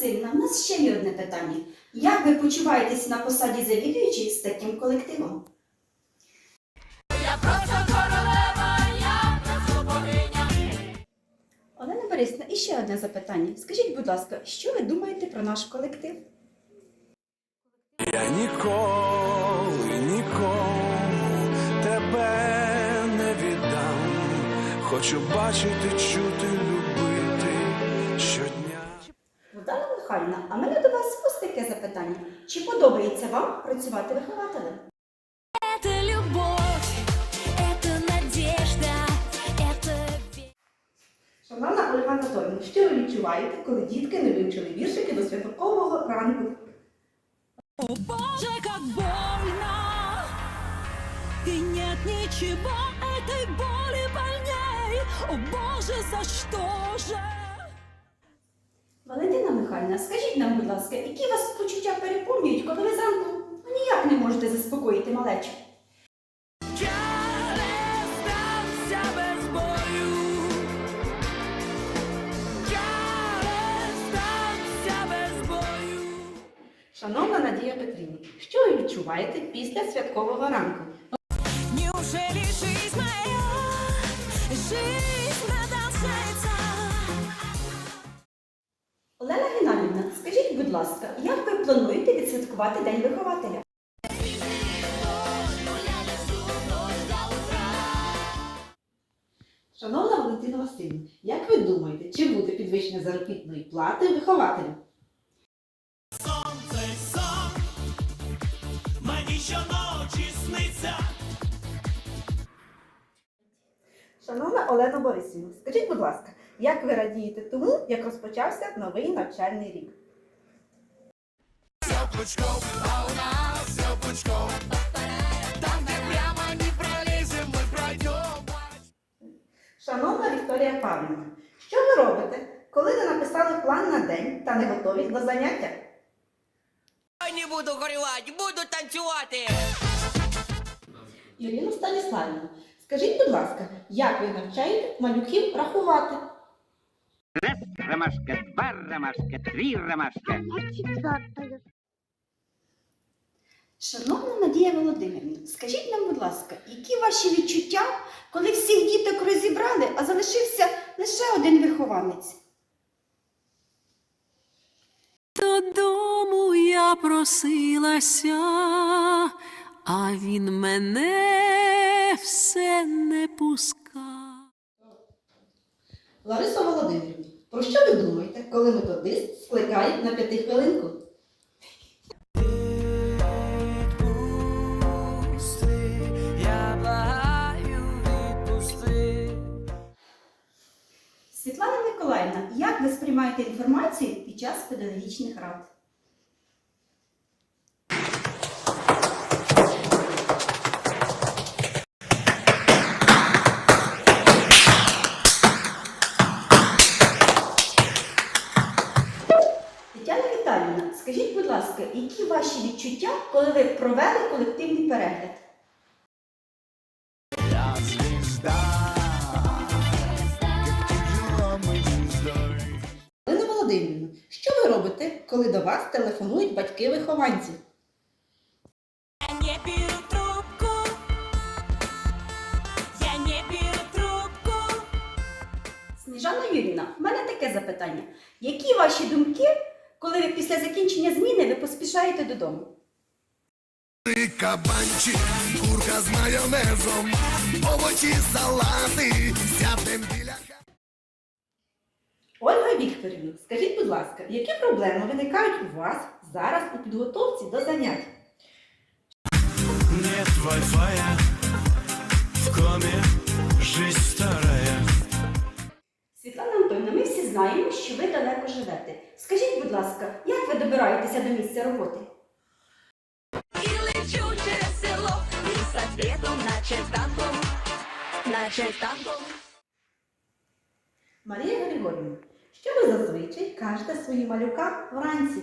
Васильівна, в нас ще є одне питання. Як ви почуваєтесь на посаді завідуючої з таким колективом? Олена Борисівна, і ще одне запитання. Скажіть, будь ласка, що ви думаєте про наш колектив? Я ніколи нікому тебе не віддам. Хочу бачити, чути, любити щодня. Богдана Михайлівна, а мене до вас ось таке запитання. Чи подобається вам працювати вихователем? Шановна Ольга Анатольовна, що ви відчуваєте, коли дітки не вивчили віршики до святкового ранку? О боже, как больно! И нет ничего этой боли больней. О боже, за что же? Валентина Михайлівна, скажіть нам, будь ласка, які вас почуття переповнюють, коли ви зранку ну, ніяк не можете заспокоїти малечу? Відчуваєте після святкового ранку? Неужели жизнь моя, жизнь продолжается? Олена Геннадівна, скажіть, будь ласка, як ви плануєте відсвяткувати День вихователя? Шановна Валентина Васильівна, як ви думаєте, чи буде підвищення заробітної плати вихователю? Щоночі сниться. Шановна Олена Борисівна, скажіть, будь ласка, як ви радієте тому, як розпочався новий навчальний рік? Шановна Вікторія Павлівна, що ви робите, коли ви написали план на день та не готові до заняття? Не буду горювати, буду танцювати. Ірина Станіславівна, скажіть, будь ласка, як ви навчаєте малюків рахувати? Раз ромашка, два ромашка, три ромашка. Шановна Надія Володимирівна, скажіть нам, будь ласка, які ваші відчуття, коли всіх діток розібрали, а залишився лише один вихованець? Додому просилася, а він мене все не пускав. Лариса Володимирівна, про що ви думаєте, коли методист скликає на п'ятихвилинку? Світлана Миколаївна, як ви сприймаєте інформацію під час педагогічних рад? Які ваші відчуття, коли ви провели колективний перегляд? Галина Володимирівна, що ви робите, коли до вас телефонують батьки-вихованці? Я не беру трубку. Я не беру трубку. Сніжана Юрівна, в мене таке запитання. Які ваші думки, коли ви після закінчення зміни ви поспішаєте додому? Ти кабанчик, курка з майонезом, овочі, салати, сядем біля Ольга Вікторівна, скажіть, будь ласка, які проблеми виникають у вас зараз у підготовці до занять? Нет вай-фая, в коме жизнь старая. Знаємо, що ви далеко живете. Скажіть, будь ласка, як ви добираєтеся до місця роботи? И лечу через село, со свету наче танго, наче танго. Марія Григорівна, Що ви зазвичай кажете своїм малюкам вранці?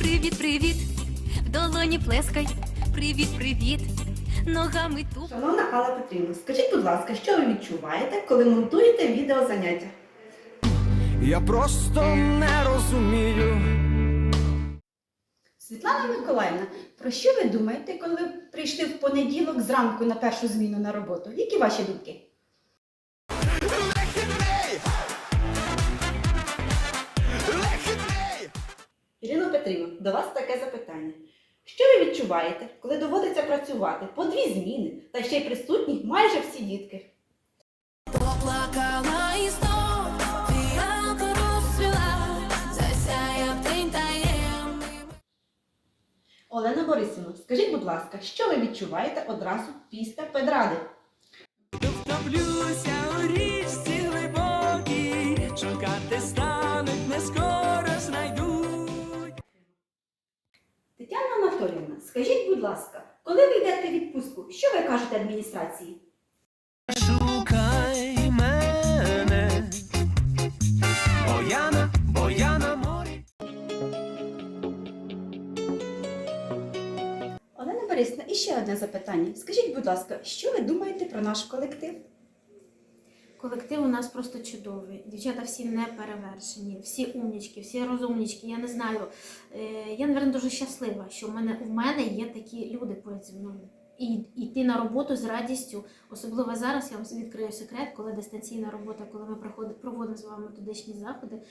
Привіт, привіт, в долоні плескай. Привіт, привіт, ногами туп. Шановна Алла Петрівна, скажіть, будь ласка, що ви відчуваєте, коли монтуєте відеозаняття? Я просто не розумію. Світлана Миколаївна, про що ви думаєте, коли ви прийшли в понеділок зранку на першу зміну на роботу? Які ваші думки? Ірина Петрівна, до вас таке запитання. Що ви відчуваєте, коли доводиться працювати по дві зміни, та ще й присутні майже всі дітки? Поплакала і Олена Борисівна, скажіть, будь ласка, що ви відчуваєте одразу після педради? Втоплюся у річці глибокій, шукати стануть, не скоро знайдуть. Тетяна Анатоліївна, скажіть, будь ласка, коли ви йдете в відпустку, що ви кажете адміністрації? Ще одне запитання. Скажіть, будь ласка, що ви думаєте про наш колектив? Колектив у нас просто чудовий. Дівчата всі не перевершені, всі умнічки, всі розумнічки. Я не знаю. Е, Я, напевно, дуже щаслива, що в мене, в мене є такі люди поряд зі мною. І йти на роботу з радістю, особливо зараз, я вам відкрию секрет, коли дистанційна робота, коли ми проводимо з вами методичні заходи.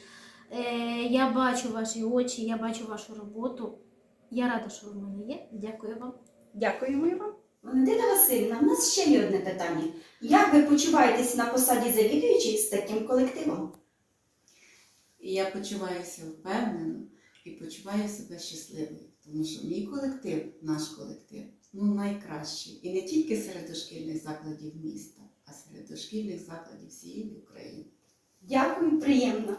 Е, Я бачу ваші очі, я бачу вашу роботу. Я рада, що ви в мене є. Дякую вам. Дякуємо вам. Валентина Васильівна, в нас ще є одне питання. Як ви почуваєтесь на посаді завідуючої з таким колективом? Я почуваюся впевнено і почуваю себе щасливою, тому що мій колектив, наш колектив, ну найкращий. І не тільки серед дошкільних закладів міста, а серед дошкільних закладів всієї України. Дякую, приємно.